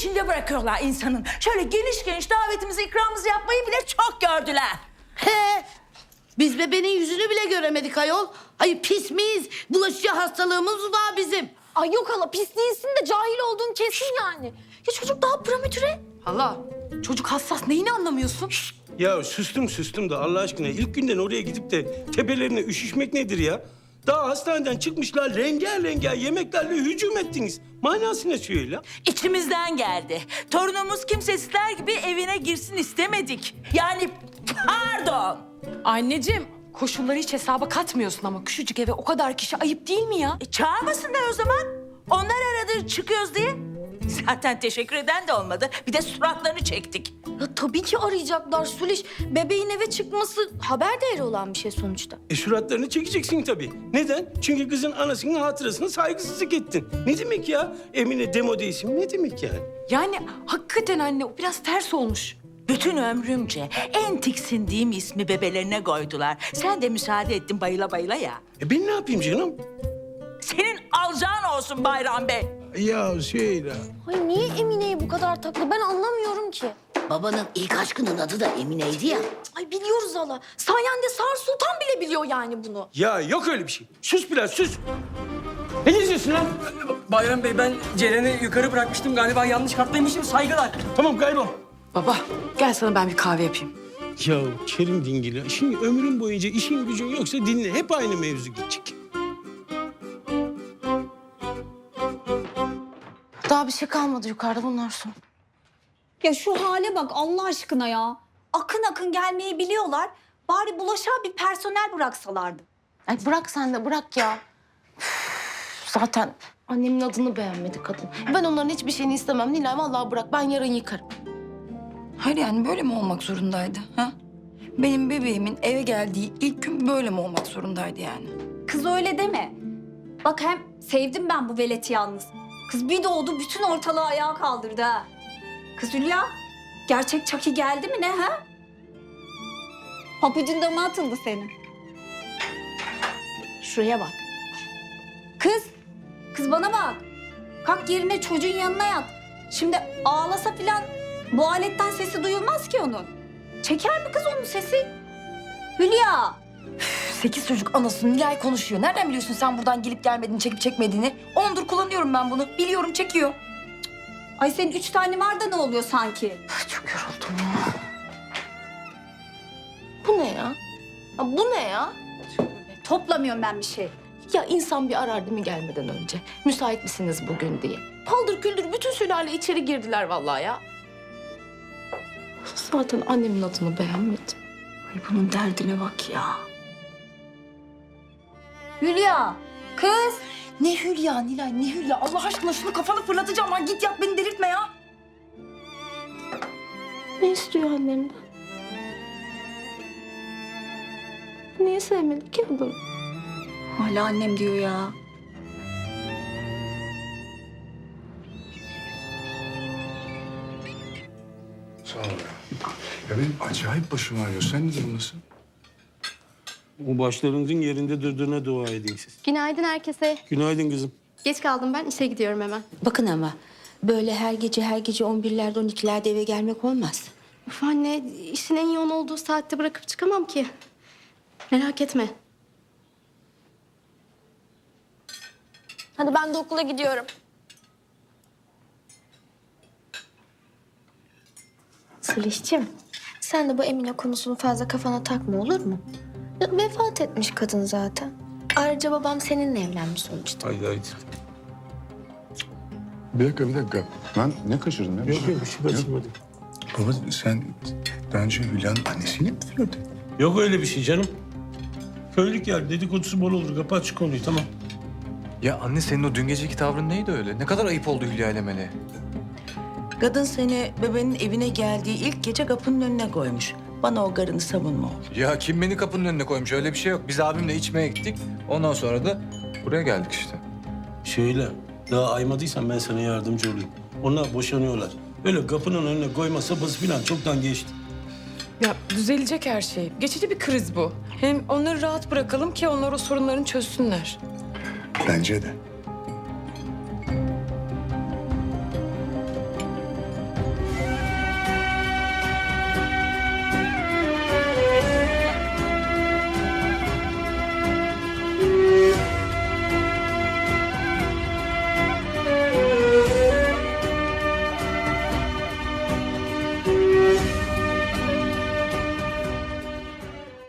içinde bırakıyorlar insanın. Şöyle geniş geniş davetimizi, ikramımızı yapmayı bile çok gördüler. He. Biz bebeğin yüzünü bile göremedik ayol. Ay pis miyiz? Bulaşıcı hastalığımız var bizim. Ay yok hala pis değilsin de cahil olduğun kesin yani. Ya çocuk daha prematüre. Hala çocuk hassas neyini anlamıyorsun? Ya sustum sustum da Allah aşkına ilk günden oraya gidip de tepelerine üşüşmek nedir ya? Daha hastaneden çıkmışlar renger renger yemeklerle hücum ettiniz. Manası ne söyle? İçimizden geldi. Torunumuz kimsesizler gibi evine girsin istemedik. Yani pardon. Anneciğim koşulları hiç hesaba katmıyorsun ama küçücük eve o kadar kişi ayıp değil mi ya? E, çağırmasınlar o zaman. Onlar aradı çıkıyoruz diye. Zaten teşekkür eden de olmadı. Bir de suratlarını çektik. Ya tabii ki arayacaklar Suliş. Bebeğin eve çıkması haber değeri olan bir şey sonuçta. E suratlarını çekeceksin tabii. Neden? Çünkü kızın anasının hatırasına saygısızlık ettin. Ne demek ya? Emine demode isim ne demek yani? Yani hakikaten anne o biraz ters olmuş. Bütün ömrümce en tiksindiğim ismi bebelerine koydular. Sen de müsaade ettin bayıla bayıla ya. E ben ne yapayım canım? Senin alacağın olsun Bayram Bey. Ya söyle. Ay niye Emine'ye bu kadar taklı ben anlamıyorum ki. Babanın ilk aşkının adı da Emine'ydi ya. Ay biliyoruz hala. Sayende Sar Sultan bile biliyor yani bunu. Ya yok öyle bir şey. Sus biraz sus. Ne geziyorsun lan? Bayram Bey ben Ceren'i yukarı bırakmıştım galiba yanlış karttaymışım saygılar. Tamam kaybol. Baba gel sana ben bir kahve yapayım. Ya Kerim Dingili, şimdi ömrün boyunca işin gücün yoksa dinle. Hep aynı mevzu gidecek. Daha bir şey kalmadı yukarıda bunlar son. Ya şu hale bak Allah aşkına ya. Akın akın gelmeyi biliyorlar. Bari bulaşığa bir personel bıraksalardı. Ay bırak sen de bırak ya. Üf, Zaten annemin adını beğenmedi kadın. Ben onların hiçbir şeyini istemem Nilay. Vallahi bırak ben yarın yıkarım. Hayır yani böyle mi olmak zorundaydı? Ha? Benim bebeğimin eve geldiği ilk gün böyle mi olmak zorundaydı yani? Kız öyle deme. Bak hem sevdim ben bu veleti yalnız. Kız bir doğdu bütün ortalığı ayağa kaldırdı ha. Kız Hülya, gerçek Çaki geldi mi ne ha? Papucun da mı atıldı senin? Şuraya bak. Kız, kız bana bak. Kalk yerine çocuğun yanına yat. Şimdi ağlasa filan bu aletten sesi duyulmaz ki onun. Çeker mi kız onun sesi? Hülya. Sekiz çocuk anasını Nilay konuşuyor. Nereden biliyorsun sen buradan gelip gelmediğini, çekip çekmediğini? Ondur kullanıyorum ben bunu. Biliyorum çekiyor. Ay senin üç tane var da ne oluyor sanki? Çok yoruldum ya. Bu ne ya? ya bu ne ya? Toplamıyorum ben bir şey. Ya insan bir arar değil mi gelmeden önce? Müsait misiniz bugün diye. Paldır küldür bütün sülale içeri girdiler vallahi ya. Zaten annemin adını beğenmedim. Ay bunun derdine bak ya. Hülya, kız. Ne Hülya Nilay, ne Hülya? Allah aşkına şunu kafanı fırlatacağım lan. Git yat beni delirtme ya. Ne istiyor annemden? Niye sevmedi ki adam? Hala annem diyor ya. Sağ ol ya. Ya benim acayip başım ağrıyor. Sen ne durumdasın? O başlarınızın yerinde durduğuna dua edin siz. Günaydın herkese. Günaydın kızım. Geç kaldım ben. işe gidiyorum hemen. Bakın ama böyle her gece her gece 11'lerde 12'lerde eve gelmek olmaz. Uf anne, işin en yoğun olduğu saatte bırakıp çıkamam ki. Merak etme. Hadi ben de okula gidiyorum. Sılışçım, sen de bu Emine konusunu fazla kafana takma olur mu? Ya, Vefat etmiş kadın zaten. Ayrıca babam seninle evlenmiş sonuçta. Haydi haydi. Bir dakika bir dakika. Ben ne kaçırdım ya? Yok yok bir şey kaçırmadım. Baba sen daha önce Hülya'nın annesiyle mi flört ettin? Yok öyle bir şey canım. Köylük yer dedikodusu bol olur. Kapat şu konuyu tamam. Ya anne senin o dün geceki tavrın neydi öyle? Ne kadar ayıp oldu Hülya ile Meleğe. Kadın seni bebeğin evine geldiği ilk gece kapının önüne koymuş. Bana o karını savunma oğlum. Ya kim beni kapının önüne koymuş öyle bir şey yok. Biz abimle içmeye gittik. Ondan sonra da buraya geldik işte. Şöyle daha aymadıysan ben sana yardımcı olayım. Onlar boşanıyorlar. Öyle kapının önüne koyma sapası falan çoktan geçti. Ya düzelecek her şey. Geçici bir kriz bu. Hem onları rahat bırakalım ki onlar o sorunlarını çözsünler. Bence de.